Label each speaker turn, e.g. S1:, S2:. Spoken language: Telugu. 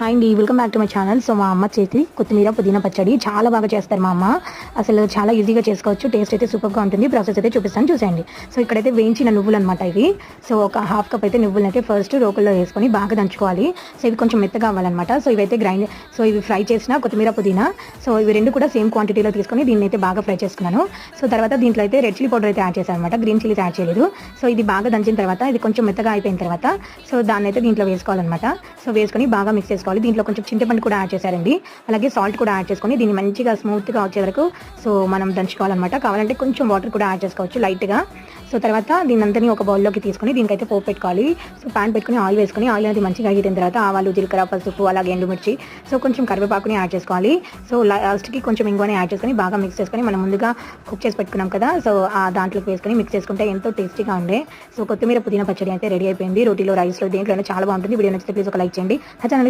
S1: హాయ్ అండి welcome back to my channel so మా అమ్మ చేతి కొత్తిమీర పుదీనా పచ్చడి చాలా బాగా చేస్తారు మా అమ్మ. అసలు చాలా ఈజీగా చేసుకోవచ్చు టేస్ట్ అయితే సూపర్గా ఉంటుంది. ప్రాసెస్ అయితే చూపిస్తాను చూసేయండి. సో ఇక్కడైతే వేయించిన నువ్వులు అనమాట ఇవి. సో ఒక హాఫ్ కప్ అయితే నువ్వులు అయితే ఫస్ట్ రోకల్లో వేసుకొని బాగా దంచుకోవాలి. సో ఇవి కొంచెం మెత్తగా అవ్వాలన్నమాట. సో ఇవైతే గ్రైండ్ సో ఇవి ఫ్రై చేసిన కొత్తిమీర పుదీనా. సో ఇవి రెండు కూడా సేమ్ క్వాంటిటీలో తీసుకొని దీన్ని అయితే బాగా ఫ్రై చేసుకున్నాను. సో తర్వాత దీంట్లో అయితే రెడ్ చిల్లీ పౌడర్ అయితే యాడ్ చేశాను అనమాట గ్రీన్ చిల్లీస్ యాడ్ చేయలేదు. సో ఇది బాగా దంచిన తర్వాత ఇది కొంచెం మెత్తగా అయిపోయిన తర్వాత సో దాన్ని అయితే దీంట్లో వేసుకోవాలన్నమాట. సో వేసుకొని బాగా మిక్స్ చేసుకోవాలి. దీంట్లో కొంచెం చింతపండు కూడా యాడ్ చేశారండి. అలాగే సాల్ట్ కూడా యాడ్ చేసుకొని దీన్ని మంచిగా స్మూత్గా వచ్చే వరకు సో మనం దంచుకోవాలన్నమాట. కావాలంటే కొంచెం వాటర్ కూడా యాడ్ చేసుకోవచ్చు లైట్గా. సో తర్వాత దీని అంతని ఒక బౌల్లోకి తీసుకొని దీనికైతే పోపు పెట్టుకోవాలి. సో ప్యాన్ పెట్టుకొని ఆయిల్ వేసుకొని ఆయిల్ అనేది మంచిగా అయిన తర్వాత ఆవాలు జీలకర్ర పసుపు అలాగే ఎండుమిర్చి సో కొంచెం కరివేపాకుని యాడ్ చేసుకోవాలి. సో లాస్ట్కి కొంచెం ఇంగువని యాడ్ చేసుకొని బాగా మిక్స్ చేసుకొని మనం ముందుగా కుక్ చేసి పెట్టుకున్నాం కదా సో ఆ దాంట్లోకి వేసుకొని మిక్స్ చేసుకుంటే ఎంతో టేస్టీగా ఉండే. సో కొత్తిమీర పుదీనా పచ్చడి అయితే రెడీ అయిపోయింది. రోటీలో రైస్లో దేంట్లో చాలా బాగుంటుంది. వీడియో నచ్చితే ప్లీజ్ ఒక లైక్ చేయండి. ఛానల్